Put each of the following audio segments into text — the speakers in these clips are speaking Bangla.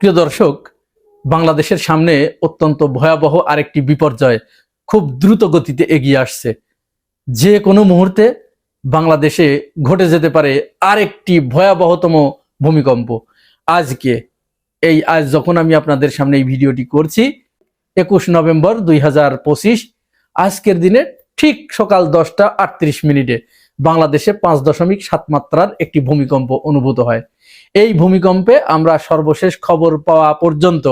প্রিয় দর্শক, বাংলাদেশের সামনে অত্যন্ত ভয়াবহ আরেকটি বিপর্যয় খুব দ্রুত গতিতে এগিয়ে আসছে। যে কোনো মুহূর্তে বাংলাদেশে ঘটে যেতে পারে আরেকটি ভয়াবহতম ভূমিকম্প। আজকে এই আজ যখন আমি আপনাদের সামনে এই ভিডিওটি করছি, একুশ নভেম্বর দুই হাজার পঁচিশ, আজকের দিনে ঠিক সকাল দশটা আটত্রিশ মিনিটে বাংলাদেশে পাঁচ দশমিক সাত মাত্রার একটি ভূমিকম্প অনুভূত হয়। এই ভূমিকম্পে আমরা সর্বশেষ খবর পাওয়া পর্যন্ত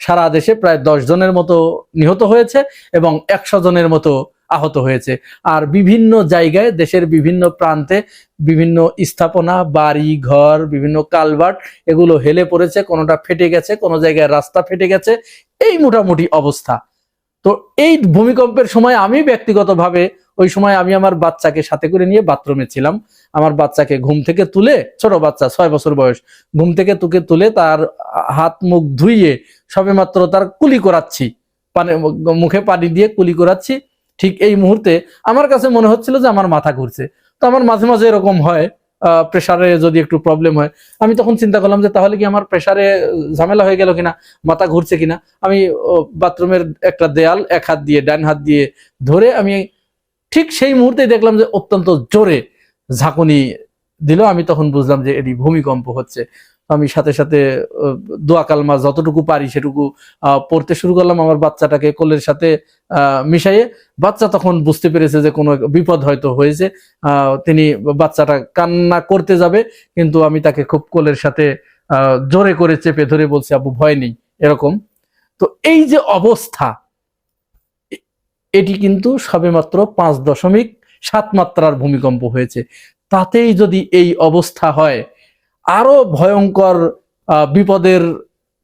সারা দেশে প্রায় দশ জনের মতো নিহত হয়েছে এবং একশো জনের মতো আহত হয়েছে। আর বিভিন্ন জায়গায় দেশের বিভিন্ন প্রান্তে বিভিন্ন স্থাপনা, বাড়ি, ঘর, বিভিন্ন কালভার্ট এগুলো হেলে পড়েছে, কোনোটা ফেটে গেছে, কোনো জায়গায় রাস্তা ফেটে গেছে, এই মোটামুটি অবস্থা। তো এই ভূমিকম্পের সময় আমি ব্যক্তিগতভাবে ওই সময় আমি আমার বাচ্চাকে সাথে করে নিয়ে বাথরুমে ছিলাম। আমার বাচ্চাকে ঘুম থেকে তুলে, ছোট বাচ্চা, ছয় বছর বয়স, ঘুম থেকে তুকে তুলে তার হাত, মুখ ধুইয়ে সবেমাত্র তার কুলি করাচ্ছি। পানি, মুখে পানি দিয়ে কুলি করাচ্ছি। ঠিক এই মুহূর্তে আমার কাছে মনে হচ্ছিল যে আমার মাথা ঘুরছে। তো আমার মাঝে মাঝে এরকম হয় প্রেশারে যদি একটু প্রবলেম হয়। আমি তখন চিন্তা করলাম যে তাহলে কি আমার প্রেশারে ঝামেলা হয়ে গেল কিনা, মাথা ঘুরছে কিনা? আমি বাথরুমের একটা দেয়াল, এক হাত দিয়ে, ডান হাত দিয়ে ধরে আমি ঠিক সেই মুহূর্তে দেখলাম যে অত্যন্ত জোরে ঝাঁকুনি দিল। আমি তখন বুঝলাম যে এটি ভূমিকম্প হচ্ছে। আমি সাথে সাথে দোয়া কালমা যতটুকু পারি সেটুকু পড়তে শুরু করলাম আমার বাচ্চাটাকে কোলের সাথে মিশাইয়ে। বাচ্চা তখন বুঝতে পেরেছে যে কোনো বিপদ হয়তো হয়েছে। তিনি বাচ্চাটা কান্না করতে যাবে, কিন্তু আমি তাকে খুব কোলের সাথে জোরে করে চেপে ধরে বলছি আবু ভয় নেই। এরকম। তো এই যে অবস্থা এটি কিন্তু সবেমাত্র পাঁচ দশমিক সাত মাত্রার ভূমিকম্প হয়েছে। তাতেই যদি এই অবস্থা হয় আরও ভয়ঙ্কর বিপদের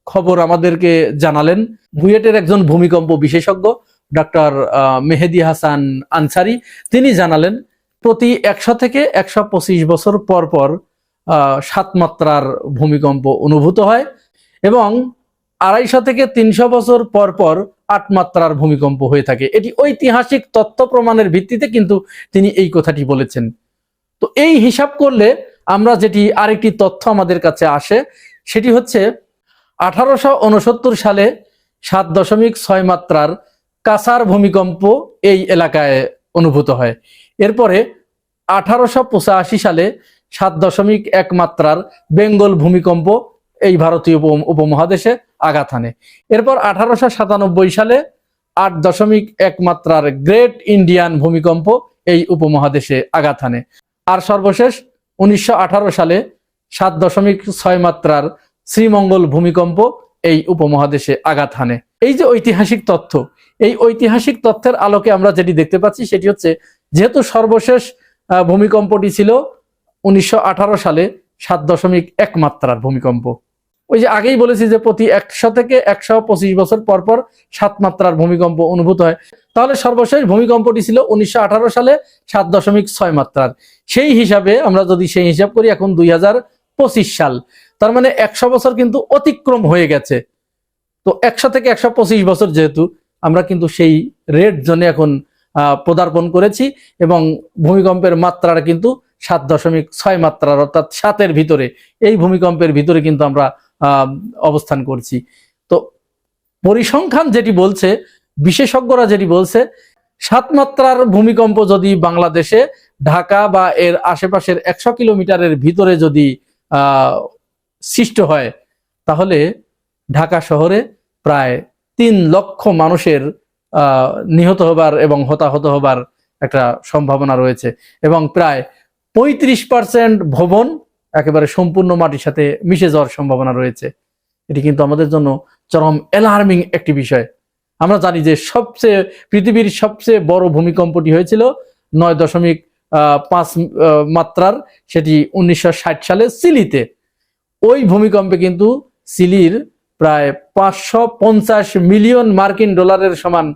খবর আমাদেরকে জানালেন বুয়েটের একজন ভূমিকম্প বিশেষজ্ঞ, ডক্টর মেহেদি হাসান আনসারি। তিনি জানালেন, প্রতি একশো থেকে একশো পঁচিশ বছর পর পর সাত মাত্রার ভূমিকম্প অনুভূত হয় এবং আড়াইশো থেকে তিনশো বছর পর পর আট মাত্রার ভূমিকম্প হয়ে থাকে। এটি ঐতিহাসিক তথ্য প্রমাণের ভিত্তিতে কিন্তু তিনি এই কথাটি বলেছেন। তো এই হিসাব করলে আমরা যেটি আরেকটি তথ্য আমাদের কাছে আসে, সেটি হচ্ছে আঠারোশো উনসত্তর সালে সাত দশমিক ছয় মাত্রার কাসার ভূমিকম্প এই এলাকায় অনুভূত হয়। এরপরে আঠারোশো পঁচাশি সালে সাত দশমিক এক মাত্রার বেঙ্গল ভূমিকম্প এই ভারতীয় উপ- উপমহাদেশে আঘাত হানে। এরপর আঠারোশো সাতানব্বই সালে আট দশমিক এক মাত্রার গ্রেট ইন্ডিয়ান ভূমিকম্প এই উপমহাদেশে আঘাত হানে। আর সর্বশেষ উনিশশো আঠারো সালে সাত দশমিক ছয় মাত্রার শ্রীমঙ্গল ভূমিকম্প এই উপমহাদেশে আঘাত হানে। এই যে ঐতিহাসিক তথ্য, এই ঐতিহাসিক তথ্যের আলোকে আমরা যেটি দেখতে পাচ্ছি সেটি হচ্ছে, যেহেতু সর্বশেষ ভূমিকম্পটি ছিল উনিশশো আঠারো সালে সাত দশমিক এক মাত্রার ভূমিকম্প। ওই যে আগেই বলেছি যে প্রতি একশো থেকে একশো পঁচিশ বছর পর পর সাত মাত্রার ভূমিকম্প অনুভূত হয়। তাহলে সর্বশেষ ভূমিকম্পটি ছিল উনিশশো আঠারো সালে সাত দশমিক ছয় মাত্রার। সেই হিসাবে আমরা যদি সেই হিসাব করি এখন দু হাজার পঁচিশ সাল। তার মানে একশো বছর কিন্তু অতিক্রম হয়ে গেছে। তো একশো থেকে একশো পঁচিশ বছর যেহেতু, আমরা কিন্তু সেই রেড জোনে এখন পদার্পণ করেছি এবং ভূমিকম্পের মাত্রাটা কিন্তু সাত দশমিক ছয় মাত্রার, অর্থাৎ সাতের ভিতরে। এই ভূমিকম্পের ভিতরে কিন্তু আমরা অবস্থান করছি। তো পরিসংখ্যান যেটি বলছে, বিশেষজ্ঞরা যেটি বলছে, সাত মাত্রার ভূমিকম্প যদি বাংলাদেশে, ঢাকা বা এর আশেপাশের একশো কিলোমিটারের ভিতরে যদি সৃষ্ট হয়, তাহলে ঢাকা শহরে প্রায় তিন লক্ষ মানুষের নিহত হবার এবং হতাহত হবার একটা সম্ভাবনা রয়েছে এবং প্রায় পঁয়ত্রিশ পার্সেন্ট ভবন একেবারে সম্পূর্ণ মাটির সাথে মিশে যাওয়ার সম্ভাবনা রয়েছে। এটি কিন্তু আমাদের জন্য চরম অ্যালার্মিং একটি বিষয়। আমরা জানি যে সবচেয়ে, পৃথিবীর সবচেয়ে বড় ভূমিকম্পটি হয়েছিল নয় দশমিক পাঁচ মাত্রার, সেটি উনিশশো ষাট সালে সিলিতে। ওই ভূমিকম্পে কিন্তু সিলির প্রায় পাঁচশো পঞ্চাশ মিলিয়ন মার্কিন ডলারের সমান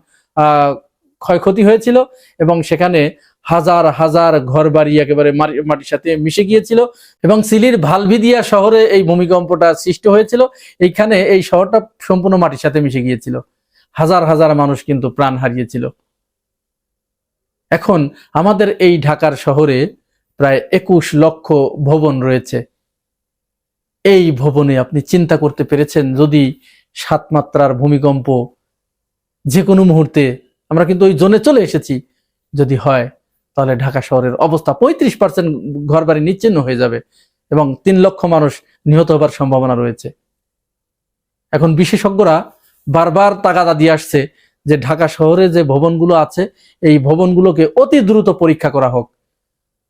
ক্ষয়ক্ষতি হয়েছিল এবং সেখানে হাজার হাজার ঘর বাড়ি একেবারে মাটির সাথে মিশে গিয়েছিল এবং সিলির ভালভিদিয়া শহরে এই ভূমিকম্পটা সৃষ্টি হয়েছিল। এইখানে এই শহরটা সম্পূর্ণ মাটির সাথে মিশে গিয়েছিল। হাজার হাজার মানুষ কিন্তু প্রাণ হারিয়েছিল। এখন আমাদের এই ঢাকার শহরে প্রায় একুশ লক্ষ ভবন রয়েছে। এই ভবনে আপনি চিন্তা করতে পেরেছেন, যদি সাত মাত্রার ভূমিকম্প যে কোনো মুহূর্তে আমরা কিন্তু ওই জোনে চলে এসেছি। যদি হয় তাহলে ঢাকা শহরের অবস্থা পঁয়ত্রিশ পার্সেন্ট ঘর বাড়ি নিচ্ছিন্ন হয়ে যাবে এবং তিন লক্ষ মানুষ নিহত হবার সম্ভাবনা রয়েছে। এখন বিশেষজ্ঞরা বারবার তাগাদা দিয়ে আসছে যে ঢাকা শহরে যে ভবনগুলো আছে, এই ভবনগুলোকে অতি দ্রুত পরীক্ষা করা হোক।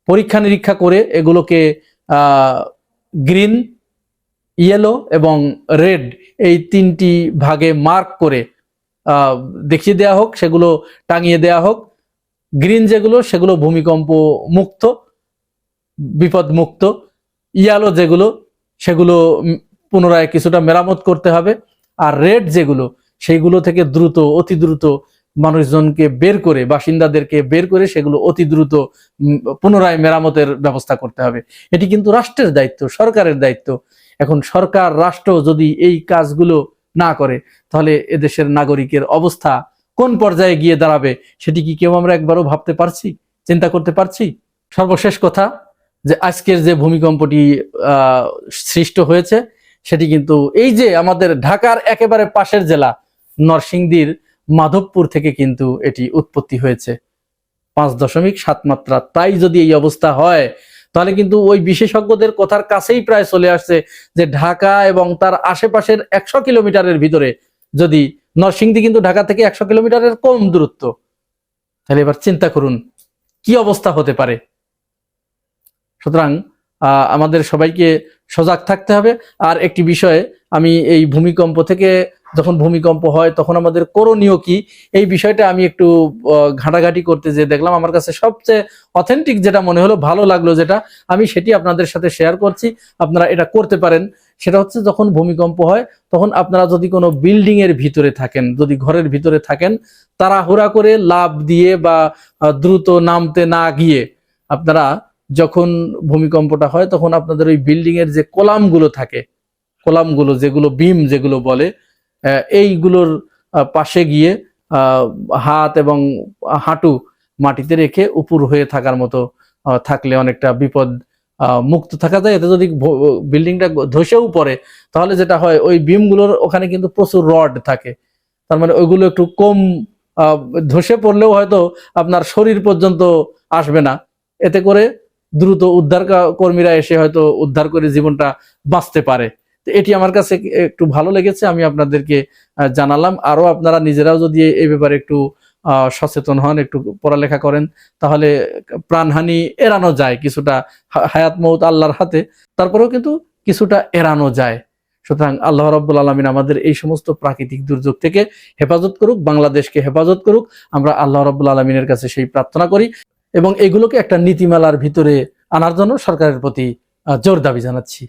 পরীক্ষা নিরীক্ষা করে এগুলোকে গ্রিন, ইয়েলো এবং রেড এই তিনটি ভাগে মার্ক করে দেখিয়ে দেওয়া হোক, সেগুলো টাঙিয়ে দেওয়া হোক। গ্রিন যেগুলো, সেগুলো ভূমিকম্প মুক্ত, বিপদ মুক্ত। ইয়ালো যেগুলো, সেগুলো পুনরায় কিছুটা মেরামত করতে হবে। আর রেড যেগুলো, সেইগুলো থেকে দ্রুত, অতি দ্রুত মানুষজনকে বের করে, বাসিন্দাদেরকে বের করে সেগুলো অতি দ্রুত পুনরায় মেরামতের ব্যবস্থা করতে হবে। এটি কিন্তু রাষ্ট্রের দায়িত্ব, সরকারের দায়িত্ব। এখন সরকার, রাষ্ট্র যদি এই কাজগুলো না করে, তাহলে এদেশের নাগরিকের অবস্থা কোন পর্যায়ে গিয়ে দাঁড়াবে সেটি কি কেউ আমরা একবারও ভাবতে পারছি, চিন্তা করতে পারছি? সর্বশেষ কথা যে আজকের যে ভূমিকম্পটি সৃষ্ট হয়েছে সেটি কিন্তু এই যে আমাদের ঢাকার একেবারে পাশের জেলা নরসিংদীর মাধবপুর থেকে কিন্তু এটি উৎপত্তি হয়েছে। পাঁচ দশমিক সাত মাত্রা। তাই যদি এই অবস্থা হয়, তাহলে কিন্তু ওই বিশেষজ্ঞদের কথার কাছেই প্রায় চলে আসছে যে ঢাকা এবং তার আশেপাশের একশো কিলোমিটারের ভিতরে যদি নরসিংদী কিন্তু ঢাকা থেকে একশো কিলোমিটারের কম দূরত্ব। তাহলে এবার চিন্তা করুন, কি অবস্থা হতে পারে? সুতরাং আমাদের সবাইকে সজাগ থাকতে হবে। আর একটি বিষয়ে আমি এই ভূমিকম্প থেকে যখন ভূমিকম্প হয়, তখন আমাদের করণীয় কি? এই বিষয়টা আমি একটু ঘাটাঘাটি করতে যে দেখলাম। আমার কাছে সবচেয়ে অথেন্টিক যেটা মনে হলো, ভালো লাগল যেটা, আমি সেটি আপনাদের সাথে শেয়ার করছি। আপনারা এটা করতে পারেন। সেটা হচ্ছে যখন ভূমিকম্প হয়, তখন আপনারা যদি কোনো বিল্ডিং এর ভিতরে থাকেন, যদি ঘরের ভিতরে থাকেন, তাড়াহুড়া করে লাভ দিয়ে বা দ্রুত নামতে না গিয়ে আপনারা যখন ভূমিকম্পটা হয়, তখন আপনাদের ওই বিল্ডিং এর যে কলামগুলো থাকে, কলামগুলো যেগুলো বিম যেগুলো বলে এইগুলোর পাশে গিয়ে হাত এবং হাঁটু মাটিতে রেখে উপর হয়ে থাকার মতো থাকলে অনেকটা বিপদ মুক্ত থাকা যায়। এতে যদি বিল্ডিংটা ধসেও পড়ে, তাহলে যেটা হয়, ওই বিমগুলোর ওখানে কিন্তু প্রচুর রড থাকে। তার মানে ওইগুলো একটু কম ধসে পড়লেও হয়তো আপনার শরীর পর্যন্ত আসবে না। এতে করে দ্রুত উদ্ধার কর্মীরা এসে হয়তো উদ্ধার করে জীবনটা বাঁচতে পারে। এটি আমার কাছে একটু ভালো লেগেছে। আমি আপনাদেরকে জানালাম। আরও আপনারা নিজেরাও যদি এই ব্যাপারে একটু সচেতন হন, একটু পড়ালেখা করেন, তাহলে প্রাণহানি এড়ানো যায় কিছুটা হায়াত মৌত আল্লাহর হাতে, তারপরেও কিন্তু কিছুটা এড়ানো যায়। সুতরাং আল্লাহ রব্বুল আলমিন আমাদের এই সমস্ত প্রাকৃতিক দুর্যোগ থেকে হেফাজত করুক, বাংলাদেশকে হেফাজত করুক, আমরা আল্লাহ রব্বুল আলমিনের কাছে সেই প্রার্থনা করি এবং এগুলোকে একটা নীতিমালার ভিতরে আনার জন্য সরকারের প্রতি জোর দাবি জানাচ্ছি।